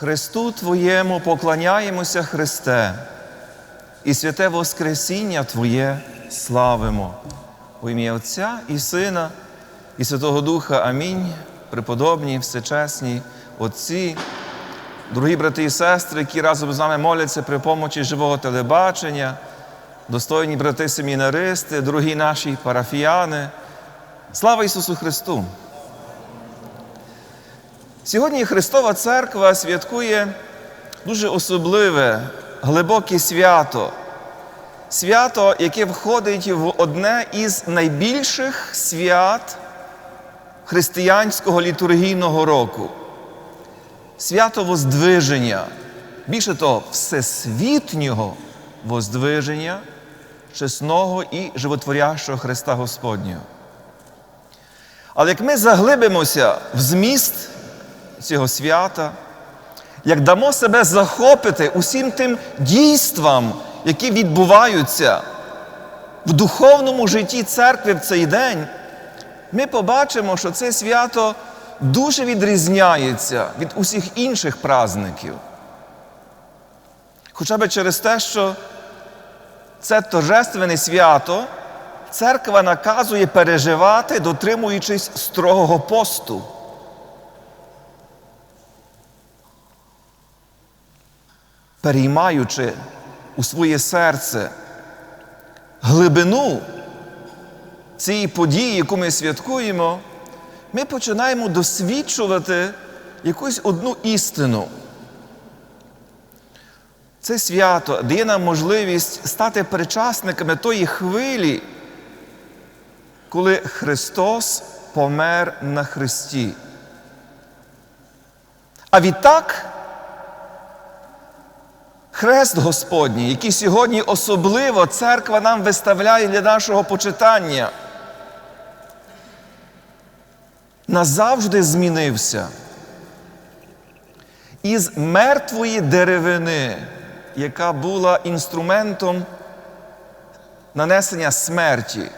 Христу Твоєму поклоняємося, Христе, і святе Воскресіння Твоє славимо. У ім'я Отця і Сина, і Святого Духа. Амінь. Преподобні, всечесні, Отці, дорогі брати і сестри, які разом з нами моляться при помочі живого телебачення, достойні брати семінаристи, дорогі наші парафіяни. Слава Ісусу Христу! Сьогодні Христова Церква святкує дуже особливе, глибоке свято. Свято, яке входить в одне із найбільших свят християнського літургійного року. Свято Воздвиження, більше того, всесвітнього Воздвиження чесного і животворящого Христа Господнього. Але як ми заглибимося в зміст цього свята, як дамо себе захопити усім тим дійствам, які відбуваються в духовному житті церкви в цей день, ми побачимо, що це свято дуже відрізняється від усіх інших праздників. Хоча б через те, що це торжественне свято церква наказує переживати, дотримуючись строгого посту. Переймаючи у своє серце глибину цієї події, яку ми святкуємо, ми починаємо досвідчувати якусь одну істину. Це свято дає нам можливість стати причасниками тої хвилі, коли Христос помер на Христі. А відтак, Хрест Господній, який сьогодні особливо церква нам виставляє для нашого почитання, назавжди змінився. Із мертвої деревини, яка була інструментом нанесення смерті,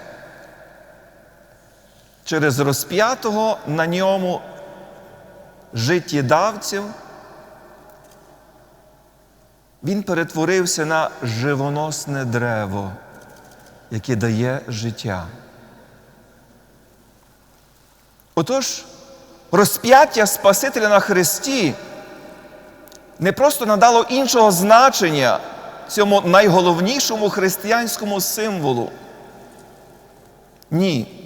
через розп'ятого на ньому життєдавців, він перетворився на живоносне древо, яке дає життя. Отож, розп'яття Спасителя на Христі не просто надало іншого значення цьому найголовнішому християнському символу. Ні.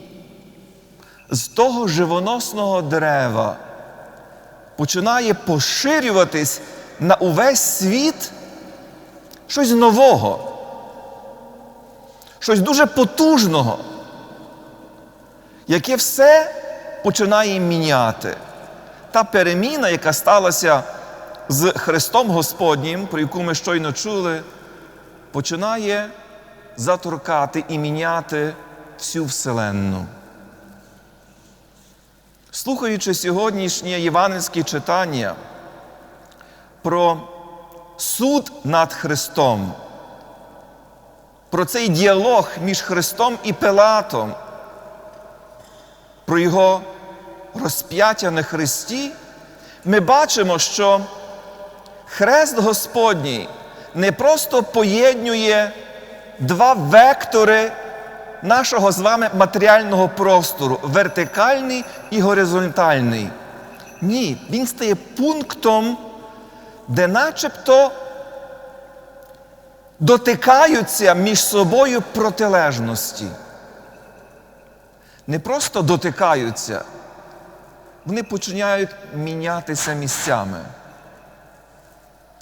З того живоносного дерева починає поширюватись на увесь світ щось нового, щось дуже потужного, яке все починає міняти. Та переміна, яка сталася з Христом Господнім, про яку ми щойно чули, починає заторкати і міняти всю Вселенну. Слухаючи сьогоднішнє євангельське читання про суд над Христом, про цей діалог між Христом і Пилатом, про Його розп'яття на Христі, ми бачимо, що Хрест Господній не просто поєднує два вектори нашого з вами матеріального простору вертикальний і горизонтальний. Ні, він стає пунктом, де начебто дотикаються між собою протилежності. Не просто дотикаються, вони починають мінятися місцями.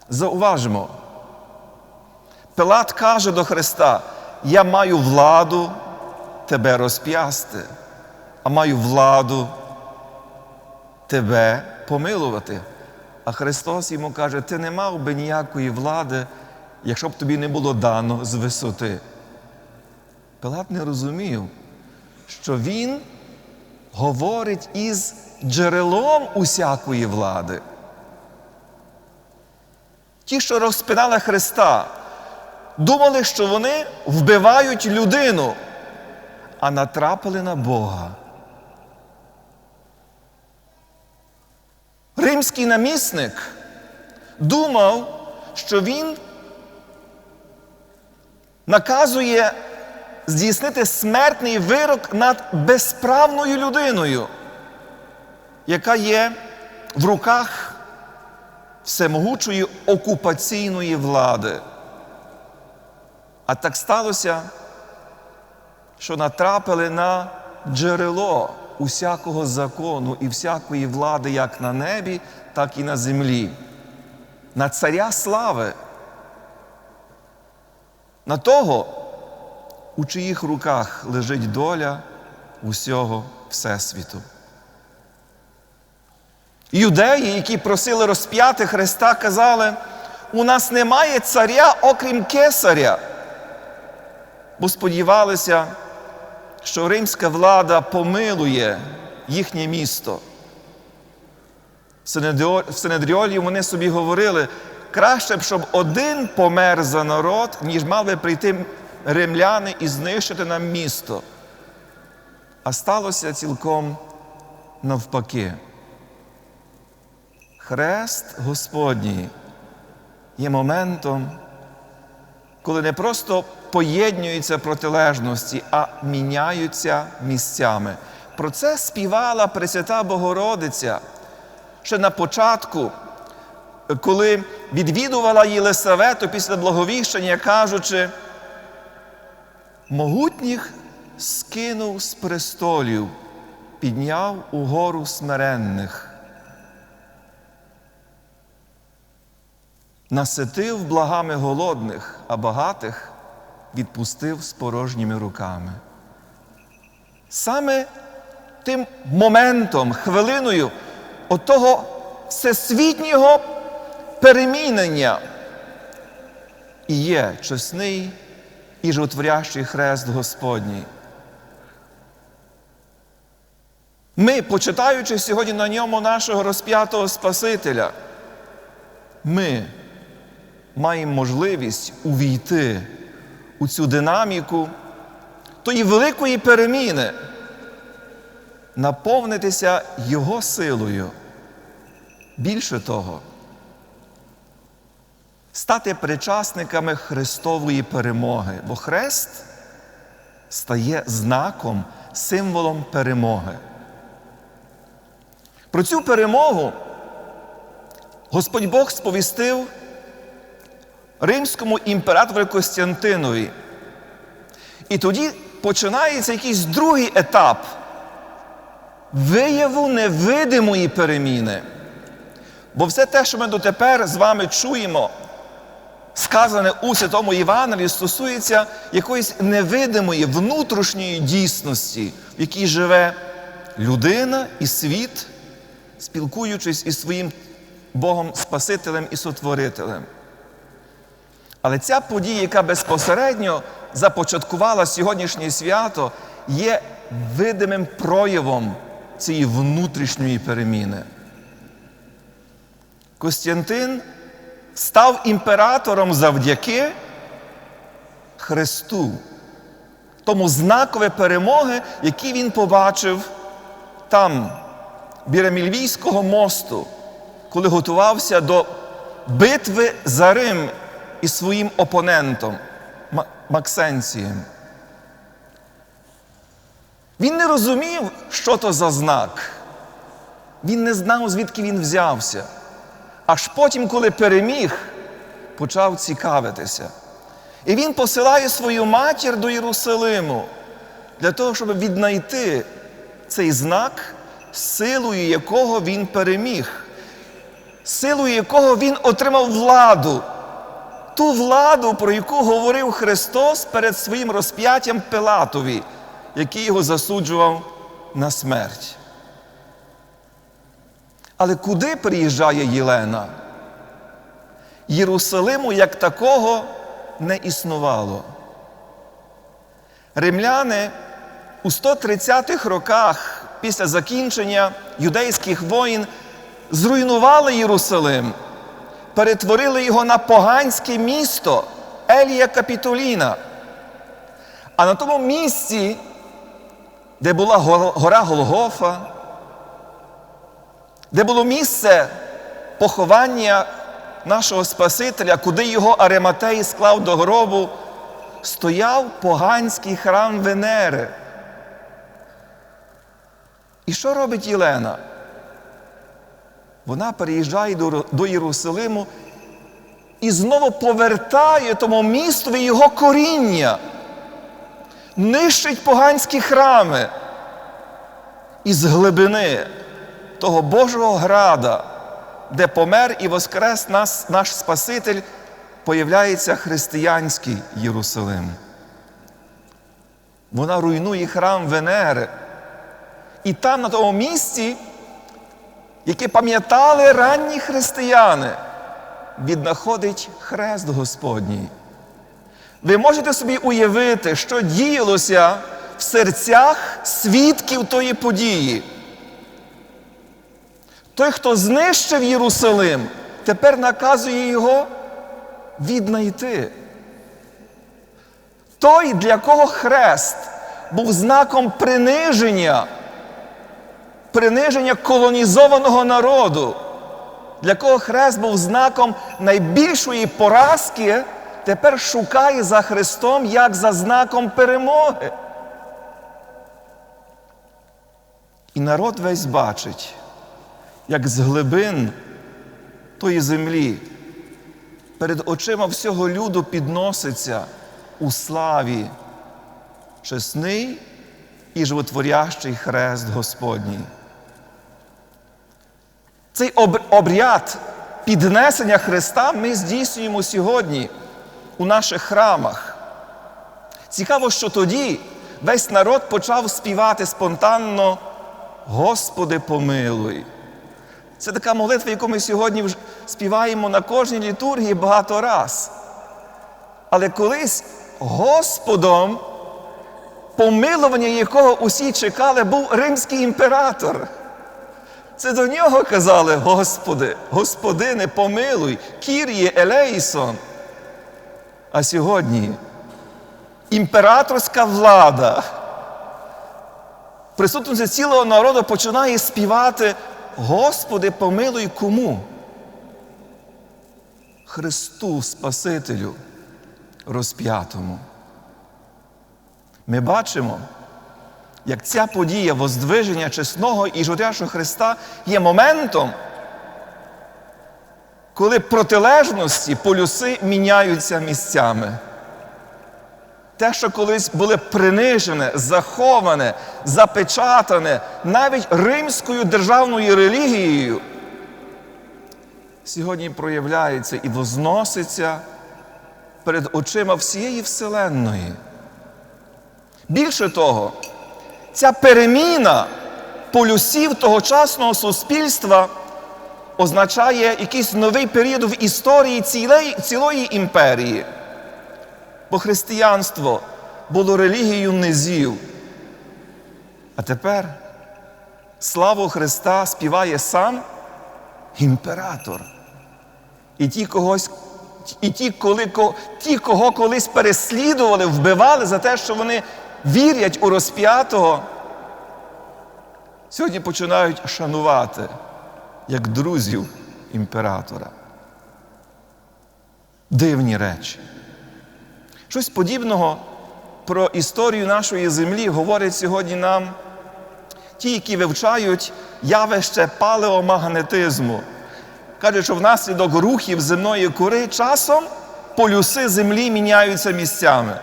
Зауважимо, Пилат каже до Христа: Я маю владу тебе розп'ясти, а маю владу тебе помилувати. А Христос йому каже, ти не мав би ніякої влади, якщо б тобі не було дано з висоти. Пилат не розумів, що він говорить із джерелом усякої влади. Ті, що розпинали Христа, думали, що вони вбивають людину, а натрапили на Бога. Римський намісник думав, що він наказує здійснити смертний вирок над безправною людиною, яка є в руках всемогучої окупаційної влади. А так сталося, що натрапили на джерело усякого закону і всякої влади як на небі, так і на землі, на царя слави, на того, у чиїх руках лежить доля усього Всесвіту. Юдеї, які просили розп'яти Христа, казали, у нас немає царя, окрім кесаря, бо сподівалися, що римська влада помилує їхнє місто. В Синедріолі вони собі говорили, краще б, щоб один помер за народ, ніж мали прийти римляни і знищити нам місто. А сталося цілком навпаки. Хрест Господній є моментом, коли не просто поєднуються протилежності, а міняються місцями. Про це співала Пресвята Богородиця ще на початку, коли відвідувала Єлисавету після благовіщення, кажучи, могутніх скинув з престолів, підняв угору смиренних. наситив благами голодних, а багатих відпустив з порожніми руками. Саме тим моментом, хвилиною отого всесвітнього перемінення і є чесний і животворящий хрест Господній. Ми, почитаючи сьогодні на ньому нашого розп'ятого Спасителя, ми маємо можливість увійти у цю динаміку тої великої переміни, наповнитися Його силою. Більше того, стати причасниками Христової перемоги, бо Хрест стає знаком, символом перемоги. Про цю перемогу Господь Бог сповістив римському імператору Костянтинові. І тоді починається якийсь другий етап вияву невидимої переміни. Бо все те, що ми дотепер з вами чуємо, сказане у Святому Євангелії, стосується якоїсь невидимої внутрішньої дійсності, в якій живе людина і світ, спілкуючись із своїм Богом Спасителем і Сотворителем. Але ця подія, яка безпосередньо започаткувала сьогоднішнє свято, є видимим проявом цієї внутрішньої переміни. Костянтин став імператором завдяки Христу, тому знакові перемоги, які він побачив там, біля Мільвійського мосту, коли готувався до битви за Рим із своїм опонентом Максенцієм. Він не розумів, що то за знак. Він не знав, звідки він взявся. Аж потім, коли переміг, почав цікавитися. І він посилає свою матір до Єрусалиму для того, щоб віднайти цей знак, силою якого він переміг, силою якого він отримав владу ту владу, про яку говорив Христос перед своїм розп'яттям Пилатові, який його засуджував на смерть. Але куди приїжджає Єлена? Єрусалиму як такого не існувало. Римляни у 130-х роках після закінчення юдейських воїн зруйнували Єрусалим перетворили його на поганське місто Елія Капітоліна. А на тому місці, де була гора Голгофа, де було місце поховання нашого Спасителя, куди його Арематей склав до гробу, стояв поганський храм Венери. І що робить Єлена? Вона переїжджає до, до Єрусалиму і знову повертає тому містові його коріння, нищить поганські храми із глибини того Божого града, де помер і воскрес нас, наш Спаситель, появляється християнський Єрусалим. Вона руйнує храм Венери. І там, на тому місці, яке пам'ятали ранні християни, віднаходить хрест Господній. Ви можете собі уявити, що діялося в серцях свідків тої події. Той, хто знищив Єрусалим, тепер наказує його віднайти. Той, для кого хрест був знаком приниження, приниження колонізованого народу, для кого хрест був знаком найбільшої поразки, тепер шукає за Христом як за знаком перемоги. І народ весь бачить, як з глибин тої землі перед очима всього люду підноситься у славі чесний і животворящий хрест Господній. Цей обряд піднесення Христа ми здійснюємо сьогодні у наших храмах. Цікаво, що тоді весь народ почав співати спонтанно Господи, помилуй. Це така молитва, яку ми сьогодні співаємо на кожній літургії багато раз. Але колись Господом, помилування якого усі чекали, був римський імператор. Це до нього казали, Господи, Господине, помилуй, Кір'є Елейсон. А сьогодні імператорська влада, присутності цілого народу починає співати, Господи, помилуй кому? Христу Спасителю розп'ятому. Ми бачимо, як ця подія воздвиження чесного і журящого Христа є моментом, коли протилежності полюси міняються місцями. Те, що колись були принижене, заховане, запечатане навіть римською державною релігією, сьогодні проявляється і возноситься перед очима всієї Вселенної. Більше того, ця переміна полюсів тогочасного суспільства означає якийсь новий період в історії цілої, цілої імперії. Бо християнство було релігією низів. А тепер славу Христа співає сам імператор. І ті, когось, і ті, коли, ті, кого колись переслідували, вбивали за те, що вони вірять у розп'ятого, сьогодні починають шанувати як друзів імператора. Дивні речі. Щось подібного про історію нашої землі говорять сьогодні нам ті, які вивчають явище палеомагнетизму. Кажуть, що внаслідок рухів земної кори часом полюси землі міняються місцями.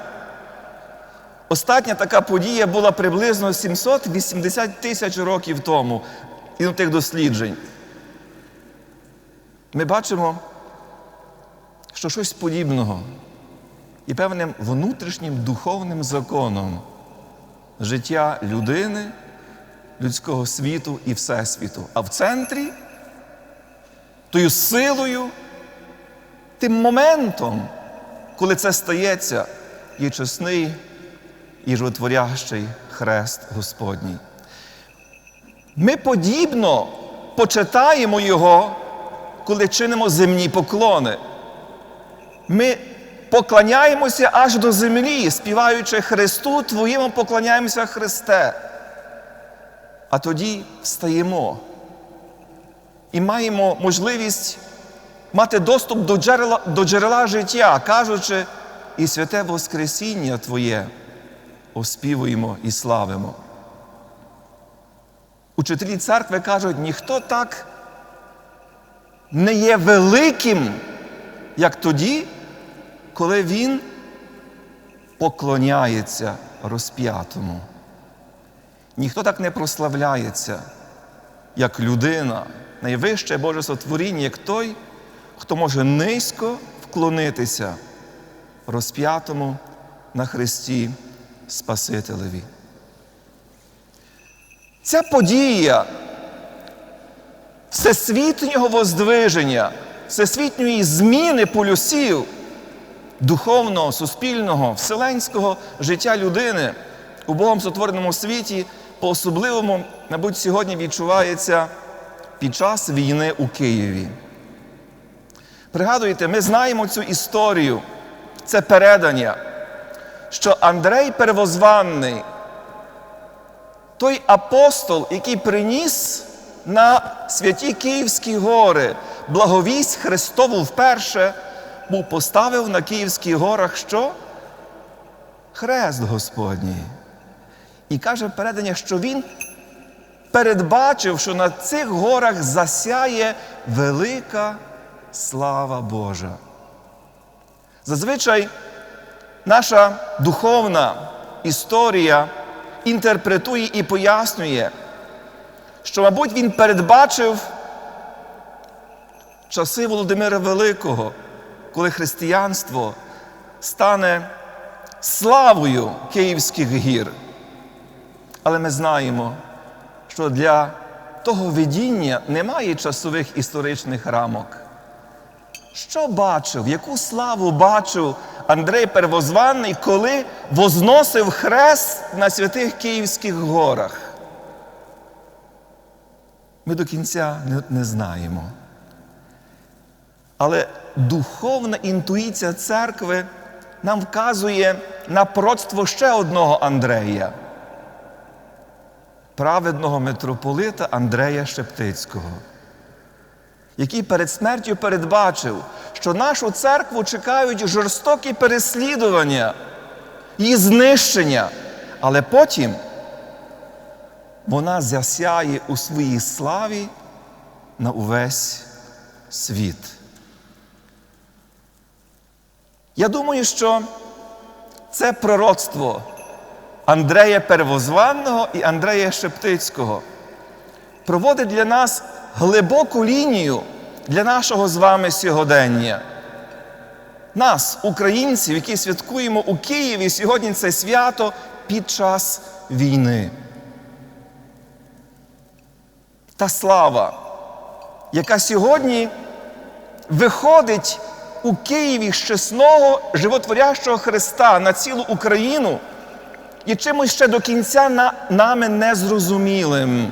Остання така подія була приблизно 780 тисяч років тому і до тих досліджень. Ми бачимо, що щось подібного і певним внутрішнім духовним законом життя людини, людського світу і Всесвіту. А в центрі тою силою, тим моментом, коли це стається, є чесний і животворящий хрест Господній. Ми подібно почитаємо Його, коли чинимо земні поклони. Ми поклоняємося аж до землі, співаючи Христу, Твоєму поклоняємося Христе. А тоді встаємо і маємо можливість мати доступ до джерела, до джерела життя, кажучи, і святе Воскресіння Твоє оспівуємо і славимо. Учителі церкви кажуть, ніхто так не є великим, як тоді, коли він поклоняється розп'ятому. Ніхто так не прославляється, як людина, найвище Боже сотворіння, як той, хто може низько вклонитися розп'ятому на Христі Спасителеві. Ця подія всесвітнього воздвиження, всесвітньої зміни полюсів духовного, суспільного, вселенського життя людини у Богом сотвореному світі по-особливому, мабуть, сьогодні відчувається під час війни у Києві. Пригадуєте, ми знаємо цю історію, це передання, що Андрей Первозванний, той апостол, який приніс на святі Київські гори благовість Христову вперше, був поставив на Київських горах що? Хрест Господній. І каже передання, що він передбачив, що на цих горах засяє велика слава Божа. Зазвичай наша духовна історія інтерпретує і пояснює, що, мабуть, він передбачив часи Володимира Великого, коли християнство стане славою Київських гір. Але ми знаємо, що для того видіння немає часових історичних рамок. Що бачив, яку славу бачив Андрей Первозванний, коли возносив хрест на святих Київських горах? Ми до кінця не, знаємо. Але духовна інтуїція церкви нам вказує на пророцтво ще одного Андрея, праведного митрополита Андрея Шептицького, який перед смертю передбачив, що нашу церкву чекають жорстокі переслідування, її знищення, але потім вона засяє у своїй славі на увесь світ. Я думаю, що це пророцтво Андрея Первозванного і Андрея Шептицького проводить для нас глибоку лінію для нашого з вами сьогодення. Нас, українців, які святкуємо у Києві сьогодні це свято під час війни. Та слава, яка сьогодні виходить у Києві з чесного животворящого Христа на цілу Україну, є чимось ще до кінця на, нами незрозумілим,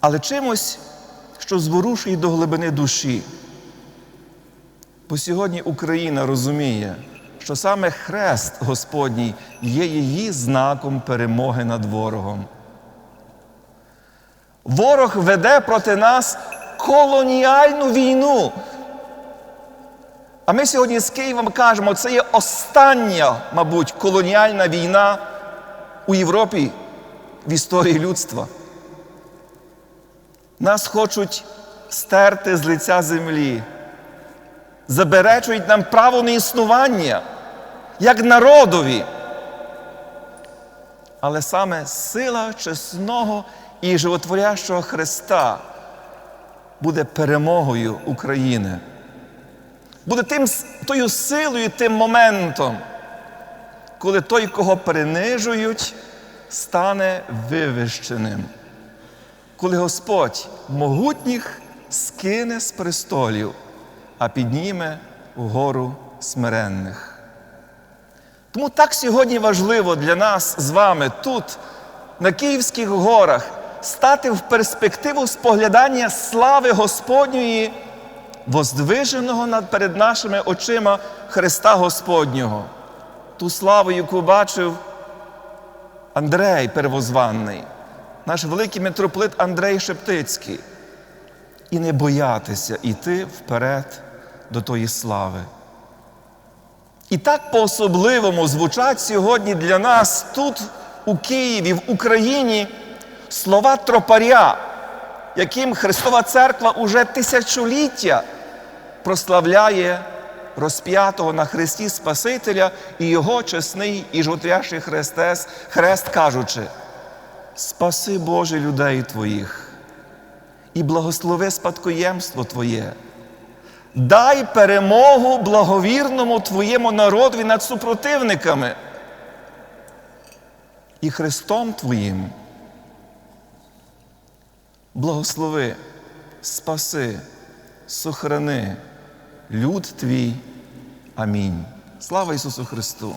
але чимось, що зворушує до глибини душі. Бо сьогодні Україна розуміє, що саме хрест Господній є її знаком перемоги над ворогом. Ворог веде проти нас колоніальну війну. А ми сьогодні з Києвом кажемо, це є остання, мабуть, колоніальна війна у Європі в історії людства. Нас хочуть стерти з лиця землі, заберечують нам право на існування, як народові. Але саме сила чесного і животворящого Христа буде перемогою України. Буде тим, тою силою, тим моментом, коли той, кого принижують, стане вивищеним. Коли Господь могутніх скине з престолів, а підніме вгору смиренних. Тому так сьогодні важливо для нас з вами тут, на Київських горах, стати в перспективу споглядання слави Господньої, воздвиженого над перед нашими очима Христа Господнього, ту славу, яку бачив Андрей Первозванний, наш великий митрополит Андрей Шептицький. і не боятися йти вперед до тої слави. І так по-особливому звучать сьогодні для нас тут, у Києві, в Україні, слова тропаря, яким Христова Церква уже тисячоліття прославляє розп'ятого на Христі Спасителя і Його чесний і хрестес, хрест, кажучи, спаси Боже людей Твоїх і благослови спадкоємство Твоє. Дай перемогу благовірному Твоєму народові над супротивниками і Христом Твоїм. Благослови, спаси, сохрани люд Твій. Амінь. Слава Ісусу Христу!